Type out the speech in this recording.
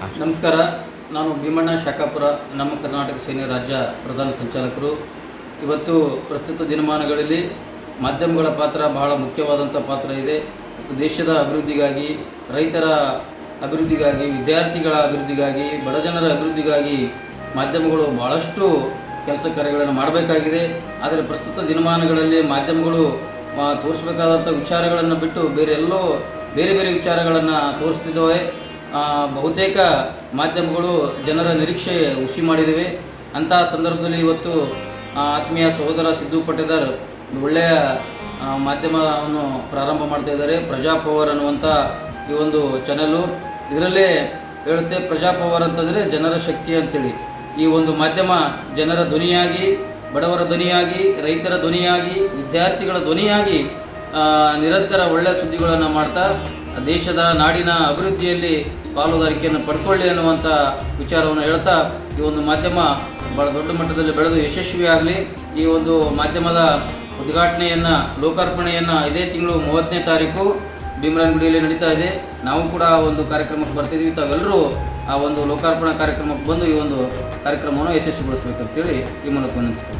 ನಮಸ್ಕಾರ. ನಾನು ಭೀಮಣ್ಣ ಶಾಖಾಪುರ, ನಮ್ಮ ಕರ್ನಾಟಕ ಸೇನೆ ರಾಜ್ಯ ಪ್ರಧಾನ ಸಂಚಾಲಕರು. ಇವತ್ತು ಪ್ರಸ್ತುತ ದಿನಮಾನಗಳಲ್ಲಿ ಮಾಧ್ಯಮಗಳ ಪಾತ್ರ ಬಹಳ ಮುಖ್ಯವಾದಂಥ ಪಾತ್ರ ಇದೆ. ದೇಶದ ಅಭಿವೃದ್ಧಿಗಾಗಿ, ರೈತರ ಅಭಿವೃದ್ಧಿಗಾಗಿ, ವಿದ್ಯಾರ್ಥಿಗಳ ಅಭಿವೃದ್ಧಿಗಾಗಿ ಬಡಜನರ ಅಭಿವೃದ್ಧಿಗಾಗಿ ಮಾಧ್ಯಮಗಳು ಭಾಳಷ್ಟು ಕೆಲಸ ಕಾರ್ಯಗಳನ್ನು ಮಾಡಬೇಕಾಗಿದೆ. ಆದರೆ ಪ್ರಸ್ತುತ ದಿನಮಾನಗಳಲ್ಲಿ ಮಾಧ್ಯಮಗಳು ತೋರಿಸಬೇಕಾದಂಥ ವಿಚಾರಗಳನ್ನು ಬಿಟ್ಟು ಬೇರೆ ಎಲ್ಲೋ ಬೇರೆ ಬೇರೆ ವಿಚಾರಗಳನ್ನು ತೋರಿಸ್ತಿದ್ದಾವೆ. ಬಹುತೇಕ ಮಾಧ್ಯಮಗಳು ಜನರ ನಿರೀಕ್ಷೆ ಹುಸಿ ಮಾಡಿದ್ದೇವೆ ಅಂತಹ ಸಂದರ್ಭದಲ್ಲಿ ಇವತ್ತು ಆತ್ಮೀಯ ಸಹೋದರ ಸಿದ್ದು ಪಟೇದಾರ್ ಒಳ್ಳೆಯ ಮಾಧ್ಯಮವನ್ನು ಪ್ರಾರಂಭ ಮಾಡ್ತಾ ಇದ್ದಾರೆ. ಪ್ರಜಾಪವರ್ ಅನ್ನುವಂಥ ಈ ಒಂದು ಚಾನಲ್ಲು ಇದರಲ್ಲೇ ಹೇಳುತ್ತೆ ಪ್ರಜಾಪವರ್ ಅಂತಂದರೆ ಜನರ ಶಕ್ತಿ ಅಂತೇಳಿ. ಈ ಒಂದು ಮಾಧ್ಯಮ ಜನರ ಧ್ವನಿಯಾಗಿ, ಬಡವರ ಧ್ವನಿಯಾಗಿ, ರೈತರ ಧ್ವನಿಯಾಗಿ, ವಿದ್ಯಾರ್ಥಿಗಳ ಧ್ವನಿಯಾಗಿ ನಿರಂತರ ಒಳ್ಳೆಯ ಸುದ್ದಿಗಳನ್ನು ಮಾಡ್ತಾ ದೇಶದ ನಾಡಿನ ಅಭಿವೃದ್ಧಿಯಲ್ಲಿ ಪಾಲುದಾರಿಕೆಯನ್ನು ಪಡ್ಕೊಳ್ಳಿ ಅನ್ನುವಂಥ ವಿಚಾರವನ್ನು ಹೇಳ್ತಾ ಈ ಒಂದು ಮಾಧ್ಯಮ ಭಾಳ ದೊಡ್ಡ ಮಟ್ಟದಲ್ಲಿ ಬೆಳೆದು ಯಶಸ್ವಿಯಾಗಲಿ. ಈ ಒಂದು ಮಾಧ್ಯಮದ ಉದ್ಘಾಟನೆಯನ್ನು, ಲೋಕಾರ್ಪಣೆಯನ್ನು ಇದೇ ತಿಂಗಳು ಮೂವತ್ತನೇ ತಾರೀಕು ಭೀಮರಾಯನಗುಡಿಯಲ್ಲಿ ನಡೀತಾ ಇದೆ. ನಾವು ಕೂಡ ಆ ಒಂದು ಕಾರ್ಯಕ್ರಮಕ್ಕೆ ಬರ್ತಿದ್ದೀವಿ ತಾವೆಲ್ಲರೂ ಆ ಒಂದು ಲೋಕಾರ್ಪಣಾ ಕಾರ್ಯಕ್ರಮಕ್ಕೆ ಬಂದು ಈ ಒಂದು ಕಾರ್ಯಕ್ರಮವನ್ನು ಯಶಸ್ವಿಗೊಳಿಸ್ಬೇಕಂತೇಳಿ ಈ ಮೂಲಕ ವಿನಂತಿಸ್ತೀವಿ